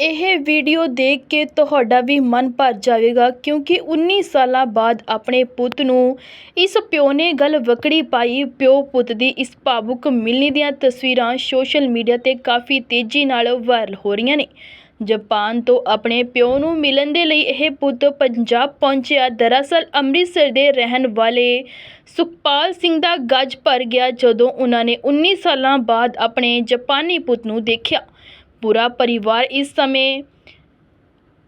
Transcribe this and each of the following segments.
ਇਹ ਵੀਡੀਓ ਦੇਖ ਕੇ ਤੁਹਾਡਾ ਵੀ ਮਨ ਭਰ ਜਾਵੇਗਾ ਕਿਉਂਕਿ 19 ਸਾਲਾਂ ਬਾਅਦ ਆਪਣੇ ਪੁੱਤ ਨੂੰ ਇਸ ਪਿਓ ਨੇ ਗੱਲ ਵਕੜੀ ਪਾਈ। ਪਿਓ ਪੁੱਤ ਦੀ ਇਸ ਭਾਵੁਕ ਮਿਲਣੀ ਦੀਆਂ ਤਸਵੀਰਾਂ ਸੋਸ਼ਲ ਮੀਡੀਆ ਤੇ ਕਾਫੀ ਤੇਜ਼ੀ ਨਾਲ ਵਾਇਰਲ ਹੋ ਰਹੀਆਂ ਨੇ। ਜਾਪਾਨ ਤੋਂ ਆਪਣੇ ਪਿਓ ਨੂੰ ਮਿਲਣ ਦੇ ਲਈ ਇਹ ਪੁੱਤ ਪੰਜਾਬ ਪਹੁੰਚਿਆ। ਦਰਅਸਲ ਅੰਮ੍ਰਿਤਸਰ ਦੇ ਰਹਿਣ ਵਾਲੇ ਸੁਖਪਾਲ ਸਿੰਘ ਦਾ ਗੱਜ ਭਰ ਗਿਆ ਜਦੋਂ ਉਹਨਾਂ ਨੇ 19 ਸਾਲਾਂ ਬਾਅਦ ਆਪਣੇ ਜਾਪਾਨੀ ਪੁੱਤ ਨੂੰ ਦੇਖਿਆ। ਪੂਰਾ ਪਰਿਵਾਰ ਇਸ ਸਮੇਂ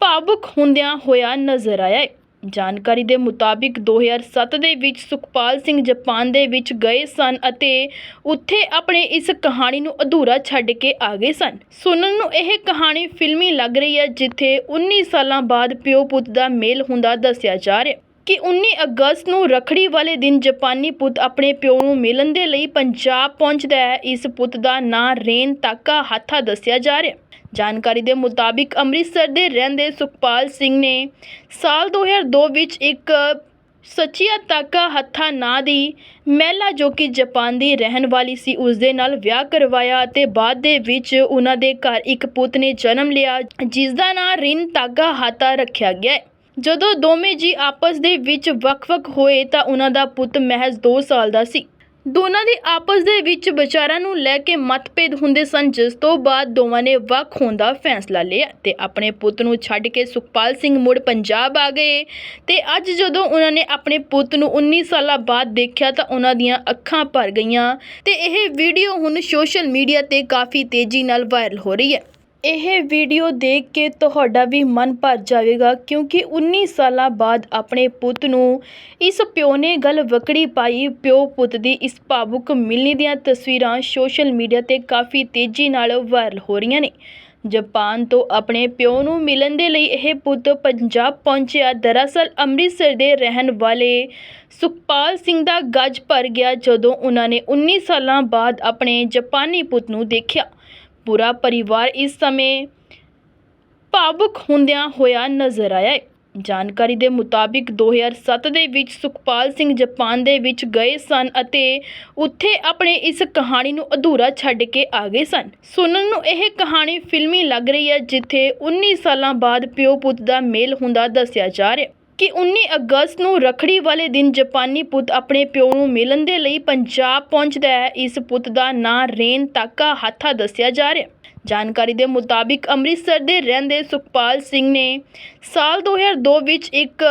ਭਾਵੁਕ ਹੁੰਦਿਆਂ ਹੋਇਆ ਨਜ਼ਰ ਆਇਆ। ਹੈ ਜਾਣਕਾਰੀ ਦੇ ਮੁਤਾਬਿਕ 2007 ਦੇ ਵਿੱਚ ਸੁਖਪਾਲ ਸਿੰਘ ਜਾਪਾਨ ਦੇ ਵਿੱਚ ਗਏ ਸਨ ਅਤੇ ਉੱਥੇ ਆਪਣੇ ਇਸ ਕਹਾਣੀ ਨੂੰ ਅਧੂਰਾ ਛੱਡ ਕੇ ਆ ਗਏ ਸਨ। ਸੁਣਨ ਨੂੰ ਇਹ ਕਹਾਣੀ ਫਿਲਮੀ ਲੱਗ ਰਹੀ ਹੈ, ਜਿੱਥੇ 19 ਸਾਲਾਂ ਬਾਅਦ ਪਿਓ ਪੁੱਤ ਦਾ ਮੇਲ ਹੁੰਦਾ ਦੱਸਿਆ ਜਾ ਰਿਹਾ। ਕਿ 19 ਅਗਸਤ ਨੂੰ ਰੱਖੜੀ ਵਾਲੇ ਦਿਨ ਜਾਪਾਨੀ ਪੁੱਤ ਆਪਣੇ ਪਿਓ ਨੂੰ ਮਿਲਣ ਦੇ ਲਈ ਪੰਜਾਬ ਪਹੁੰਚਦਾ ਹੈ। ਇਸ ਪੁੱਤ ਦਾ ਨਾਂ ਰੇਨ ਤਾਕਾ ਹਾਥਾ ਦੱਸਿਆ ਜਾ ਰਿਹਾ ਜਾਣਕਾਰੀ ਦੇ ਮੁਤਾਬਿਕ ਅੰਮ੍ਰਿਤਸਰ ਦੇ ਰਹਿੰਦੇ ਸੁਖਪਾਲ ਸਿੰਘ ਨੇ ਸਾਲ 2002 ਵਿੱਚ ਇੱਕ ਸਚੀਆ ਤਾਕਾ ਹੱਥਾ ਨਾਂ ਦੀ ਮਹਿਲਾ ਜੋ ਕਿ ਜਾਪਾਨ ਦੀ ਰਹਿਣ ਵਾਲੀ ਸੀ, ਉਸ ਦੇ ਨਾਲ ਵਿਆਹ ਕਰਵਾਇਆ ਅਤੇ ਬਾਅਦ ਦੇ ਵਿੱਚ ਉਹਨਾਂ ਦੇ ਘਰ ਇੱਕ ਪੁੱਤ ਨੇ ਜਨਮ ਲਿਆ ਜਿਸ ਦਾ ਨਾਂ ਰਿਨ ਤਾਗਾ ਹਾਤਾ ਰੱਖਿਆ ਗਿਆ ਜਦੋਂ ਦੋਵੇਂ ਜੀ ਆਪਸ ਦੇ ਵਿੱਚ ਵੱਖ-ਵੱਖ ਹੋਏ ਤਾਂ ਉਹਨਾਂ ਦਾ ਪੁੱਤ ਮਹਿਜ਼ 2 ਸਾਲ ਦਾ ਸੀ। ਦੋਨਾਂ ਦੇ ਆਪਸ ਦੇ ਵਿੱਚ ਵਿਚਾਰਾਂ ਨੂੰ ਲੈ ਕੇ ਮਤਭੇਦ ਹੁੰਦੇ ਸਨ, ਜਿਸ ਤੋਂ ਬਾਅਦ ਦੋਵਾਂ ਨੇ ਵੱਖ ਹੋਣ ਦਾ ਫੈਸਲਾ ਲਿਆ ਤੇ ਆਪਣੇ ਪੁੱਤ ਨੂੰ ਛੱਡ ਕੇ ਸੁਖਪਾਲ ਸਿੰਘ ਮੁੜ ਪੰਜਾਬ ਆ ਗਏ। ਤੇ ਅੱਜ ਜਦੋਂ ਉਹਨਾਂ ਨੇ ਆਪਣੇ ਪੁੱਤ ਨੂੰ 19 ਸਾਲਾਂ ਬਾਅਦ ਦੇਖਿਆ ਤਾਂ ਉਹਨਾਂ ਦੀਆਂ ਅੱਖਾਂ ਭਰ ਗਈਆਂ ਤੇ ਇਹ ਵੀਡੀਓ ਹੁਣ ਸੋਸ਼ਲ ਮੀਡੀਆ ਤੇ ਕਾਫੀ ਤੇਜ਼ੀ ਨਾਲ ਵਾਇਰਲ ਹੋ ਰਹੀ ਹੈ। ਇਹ ਵੀਡੀਓ ਦੇਖ ਕੇ ਤੁਹਾਡਾ ਵੀ ਮਨ ਭਰ ਜਾਵੇਗਾ ਕਿਉਂਕਿ 19 ਸਾਲਾਂ ਬਾਅਦ ਆਪਣੇ ਪੁੱਤ ਨੂੰ ਇਸ ਪਿਓ ਨੇ ਗੱਲ ਵਕੜੀ ਪਾਈ। ਪਿਓ ਪੁੱਤ ਦੀ ਇਸ ਭਾਵੁਕ ਮਿਲਣੀ ਦੀਆਂ ਤਸਵੀਰਾਂ ਸੋਸ਼ਲ ਮੀਡੀਆ ਤੇ ਕਾਫੀ ਤੇਜ਼ੀ ਨਾਲ ਵਾਇਰਲ ਹੋ ਰਹੀਆਂ ਨੇ। ਜਾਪਾਨ ਤੋਂ ਆਪਣੇ ਪਿਓ ਨੂੰ ਮਿਲਣ ਦੇ ਲਈ ਇਹ ਪੁੱਤ ਪੰਜਾਬ ਪਹੁੰਚਿਆ। ਦਰਅਸਲ ਅੰਮ੍ਰਿਤਸਰ ਦੇ ਰਹਿਣ ਵਾਲੇ ਸੁਖਪਾਲ ਸਿੰਘ ਦਾ ਗੱਜ ਭਰ ਗਿਆ ਜਦੋਂ ਉਹਨਾਂ ਨੇ 19 ਸਾਲਾਂ ਬਾਅਦ ਆਪਣੇ ਜਾਪਾਨੀ ਪੁੱਤ ਨੂੰ ਦੇਖਿਆ। ਪੂਰਾ ਪਰਿਵਾਰ ਇਸ ਸਮੇਂ ਭਾਵੁਕ ਹੁੰਦਿਆਂ ਹੋਇਆ ਨਜ਼ਰ ਆਇਆ ਹੈ। ਜਾਣਕਾਰੀ ਦੇ ਮੁਤਾਬਿਕ 2007 ਦੇ ਵਿੱਚ ਸੁਖਪਾਲ ਸਿੰਘ ਜਾਪਾਨ ਦੇ ਵਿੱਚ ਗਏ ਸਨ ਅਤੇ ਉੱਥੇ ਆਪਣੇ ਇਸ ਕਹਾਣੀ ਨੂੰ ਅਧੂਰਾ ਛੱਡ ਕੇ ਆ ਗਏ ਸਨ। ਸੁਣਨ ਨੂੰ ਇਹ ਕਹਾਣੀ ਫਿਲਮੀ ਲੱਗ ਰਹੀ ਹੈ, ਜਿੱਥੇ 19 ਸਾਲਾਂ ਬਾਅਦ ਪਿਓ ਪੁੱਤ ਦਾ ਮੇਲ ਹੁੰਦਾ ਦੱਸਿਆ ਜਾ ਰਿਹਾ ਕਿ 19 ਅਗਸਤ ਨੂੰ ਰੱਖੜੀ ਵਾਲੇ ਦਿਨ ਜਾਪਾਨੀ ਪੁੱਤ ਆਪਣੇ ਪਿਓ ਨੂੰ ਮਿਲਣ ਦੇ ਲਈ ਪੰਜਾਬ ਪਹੁੰਚਦਾ ਹੈ। ਇਸ ਪੁੱਤ ਦਾ ਨਾਂ ਰੇਨ ਤਾਕਾ ਹਾਥਾ ਦੱਸਿਆ ਜਾ ਰਿਹਾ ਜਾਣਕਾਰੀ ਦੇ ਮੁਤਾਬਿਕ ਅੰਮ੍ਰਿਤਸਰ ਦੇ ਰਹਿੰਦੇ ਸੁਖਪਾਲ ਸਿੰਘ ਨੇ ਸਾਲ 2002 ਵਿੱਚ ਇੱਕ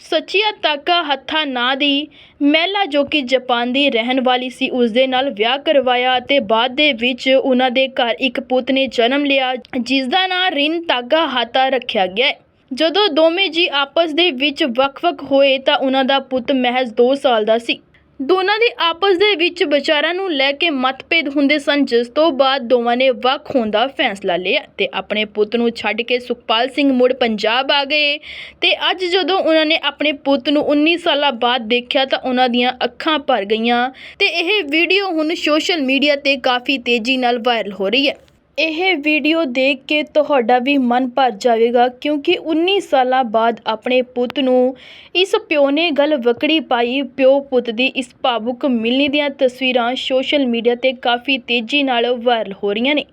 ਸਚੀਆ ਤਾਕਾ ਹੱਥਾ ਨਾਂ ਦੀ ਮਹਿਲਾ ਜੋ ਕਿ ਜਾਪਾਨ ਦੀ ਰਹਿਣ ਵਾਲੀ ਸੀ, ਉਸ ਦੇ ਨਾਲ ਵਿਆਹ ਕਰਵਾਇਆ ਅਤੇ ਬਾਅਦ ਦੇ ਵਿੱਚ ਉਹਨਾਂ ਦੇ ਘਰ ਇੱਕ ਪੁੱਤ ਨੇ ਜਨਮ ਲਿਆ, ਜਿਸ ਦਾ ਨਾਂ ਰਿਨ ਤਾਗਾ ਹਾਤਾ ਰੱਖਿਆ ਗਿਆ ਜਦੋਂ ਦੋਵੇਂ ਜੀ ਆਪਸ ਦੇ ਵਿੱਚ ਵੱਖ-ਵੱਖ ਹੋਏ ਤਾਂ ਉਹਨਾਂ ਦਾ ਪੁੱਤ ਮਹਿਜ਼ 2 ਸਾਲ ਦਾ ਸੀ। ਦੋਨਾਂ ਦੇ ਆਪਸ ਦੇ ਵਿੱਚ ਵਿਚਾਰਾਂ ਨੂੰ ਲੈ ਕੇ ਮਤਭੇਦ ਹੁੰਦੇ ਸਨ, ਜਿਸ ਤੋਂ ਬਾਅਦ ਦੋਵਾਂ ਨੇ ਵੱਖ ਹੋਣ ਦਾ ਫੈਸਲਾ ਲਿਆ ਤੇ ਆਪਣੇ ਪੁੱਤ ਨੂੰ ਛੱਡ ਕੇ ਸੁਖਪਾਲ ਸਿੰਘ ਮੁੜ ਪੰਜਾਬ ਆ ਗਏ ਤੇ ਅੱਜ ਜਦੋਂ ਉਹਨਾਂ ਨੇ ਆਪਣੇ ਪੁੱਤ ਨੂੰ 19 ਸਾਲਾਂ ਬਾਅਦ ਦੇਖਿਆ ਤਾਂ ਉਹਨਾਂ ਦੀਆਂ ਅੱਖਾਂ ਭਰ ਗਈਆਂ ਤੇ ਇਹ ਵੀਡੀਓ ਹੁਣ ਸੋਸ਼ਲ ਮੀਡੀਆ ਤੇ ਕਾਫੀ ਤੇਜ਼ੀ ਨਾਲ ਵਾਇਰਲ ਹੋ ਰਹੀ ਹੈ। ਇਹ ਵੀਡੀਓ ਦੇਖ ਕੇ ਤੁਹਾਡਾ ਵੀ ਮਨ ਭਰ ਜਾਵੇਗਾ ਕਿਉਂਕਿ 19 ਸਾਲਾਂ ਬਾਅਦ ਆਪਣੇ ਪੁੱਤ ਨੂੰ ਇਸ ਪਿਓ ਨੇ ਗੱਲ ਵਕੜੀ ਪਾਈ ਪਿਓ ਪੁੱਤ ਦੀ ਇਸ ਭਾਵੁਕ ਮਿਲਣੀ ਦੀਆਂ ਤਸਵੀਰਾਂ ਸੋਸ਼ਲ ਮੀਡੀਆ ਤੇ ਕਾਫੀ ਤੇਜ਼ੀ ਨਾਲ ਵਾਇਰਲ ਹੋ ਰਹੀਆਂ ਨੇ।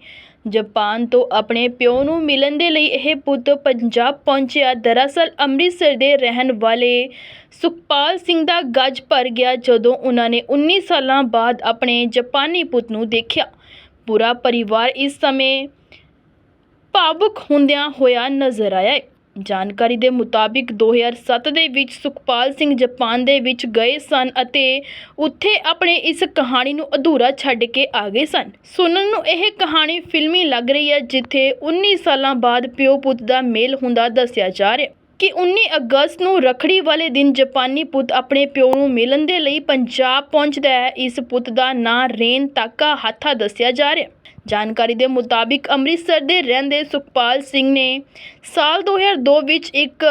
ਜਾਪਾਨ ਤੋਂ ਆਪਣੇ ਪਿਓ ਨੂੰ ਮਿਲਣ ਦੇ ਲਈ ਇਹ ਪੁੱਤ ਪੰਜਾਬ ਪਹੁੰਚਿਆ। ਦਰਅਸਲ ਅੰਮ੍ਰਿਤਸਰ ਦੇ ਰਹਿਣ ਵਾਲੇ ਸੁਖਪਾਲ ਸਿੰਘ ਦਾ ਗੱਜ ਭਰ ਗਿਆ ਜਦੋਂ ਉਹਨਾਂ ਨੇ 19 ਸਾਲਾਂ ਬਾਅਦ ਆਪਣੇ ਜਾਪਾਨੀ ਪੁੱਤ ਨੂੰ ਦੇਖਿਆ। ਪੂਰਾ ਪਰਿਵਾਰ ਇਸ ਸਮੇਂ ਭਾਵੁਕ ਹੁੰਦਿਆਂ ਹੋਇਆ ਨਜ਼ਰ ਆਇਆ ਹੈ। ਜਾਣਕਾਰੀ ਦੇ ਮੁਤਾਬਿਕ 2007 ਦੇ ਵਿੱਚ ਸੁਖਪਾਲ ਸਿੰਘ ਜਾਪਾਨ ਦੇ ਵਿੱਚ ਗਏ ਸਨ ਅਤੇ ਉੱਥੇ ਆਪਣੇ ਇਸ ਕਹਾਣੀ ਨੂੰ ਅਧੂਰਾ ਛੱਡ ਕੇ ਆ ਗਏ ਸਨ। ਸੁਣਨ ਨੂੰ ਇਹ ਕਹਾਣੀ ਫਿਲਮੀ ਲੱਗ ਰਹੀ ਹੈ, ਜਿੱਥੇ 19 ਸਾਲਾਂ ਬਾਅਦ ਪਿਓ ਪੁੱਤ ਦਾ ਮੇਲ ਹੁੰਦਾ ਦੱਸਿਆ ਜਾ ਰਿਹਾ ਕਿ 19 ਅਗਸਤ ਨੂੰ ਰੱਖੜੀ ਵਾਲੇ ਦਿਨ ਜਾਪਾਨੀ ਪੁੱਤ ਆਪਣੇ ਪਿਓ ਨੂੰ ਮਿਲਣ ਦੇ ਲਈ ਪੰਜਾਬ ਪਹੁੰਚਦਾ ਹੈ। ਇਸ ਪੁੱਤ ਦਾ ਨਾਂ ਰੇਨ ਤਾਕਾ ਹਾਥਾ ਦੱਸਿਆ ਜਾ ਰਿਹਾ ਜਾਣਕਾਰੀ ਦੇ ਮੁਤਾਬਿਕ ਅੰਮ੍ਰਿਤਸਰ ਦੇ ਰਹਿੰਦੇ ਸੁਖਪਾਲ ਸਿੰਘ ਨੇ ਸਾਲ 2002 ਵਿੱਚ ਇੱਕ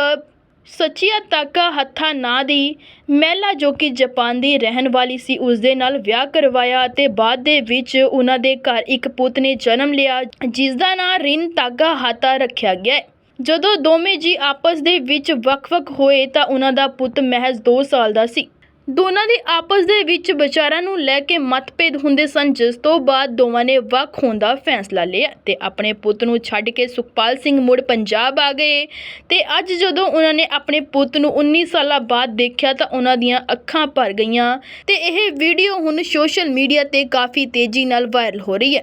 ਸਚੀਆ ਤਾਕਾ ਹੱਥਾ ਨਾਂ ਦੀ ਮਹਿਲਾ ਜੋ ਕਿ ਜਾਪਾਨ ਦੀ ਰਹਿਣ ਵਾਲੀ ਸੀ, ਉਸ ਦੇ ਨਾਲ ਵਿਆਹ ਕਰਵਾਇਆ ਅਤੇ ਬਾਅਦ ਦੇ ਵਿੱਚ ਉਹਨਾਂ ਦੇ ਘਰ ਇੱਕ ਪੁੱਤ ਨੇ ਜਨਮ ਲਿਆ, ਜਿਸ ਦਾ ਨਾਂ ਰਿਨ ਤਾਗਾ ਹਾਤਾ ਰੱਖਿਆ ਗਿਆ ਹੈ। ਜਦੋਂ ਦੋਵੇਂ ਜੀ ਆਪਸ ਦੇ ਵਿੱਚ ਵੱਖ-ਵੱਖ ਹੋਏ ਤਾਂ ਉਹਨਾਂ ਦਾ ਪੁੱਤ ਮਹਿਜ਼ 2 ਸਾਲ ਦਾ ਸੀ। ਦੋਨਾਂ ਦੇ ਆਪਸ ਦੇ ਵਿੱਚ ਵਿਚਾਰਾਂ ਨੂੰ ਲੈ ਕੇ ਮਤਭੇਦ ਹੁੰਦੇ ਸਨ, ਜਿਸ ਤੋਂ ਬਾਅਦ ਦੋਵਾਂ ਨੇ ਵੱਖ ਹੋਣ ਦਾ ਫੈਸਲਾ ਲਿਆ ਤੇ ਆਪਣੇ ਪੁੱਤ ਨੂੰ ਛੱਡ ਕੇ ਸੁਖਪਾਲ ਸਿੰਘ ਮੁੜ ਪੰਜਾਬ ਆ ਗਏ। ਤੇ ਅੱਜ ਜਦੋਂ ਉਹਨਾਂ ਨੇ ਆਪਣੇ ਪੁੱਤ ਨੂੰ 19 ਸਾਲਾਂ ਬਾਅਦ ਦੇਖਿਆ ਤਾਂ ਉਹਨਾਂ ਦੀਆਂ ਅੱਖਾਂ ਭਰ ਗਈਆਂ ਤੇ ਇਹ ਵੀਡੀਓ ਹੁਣ ਸੋਸ਼ਲ ਮੀਡੀਆ ਤੇ ਕਾਫੀ ਤੇਜ਼ੀ ਨਾਲ ਵਾਇਰਲ ਹੋ ਰਹੀ ਹੈ।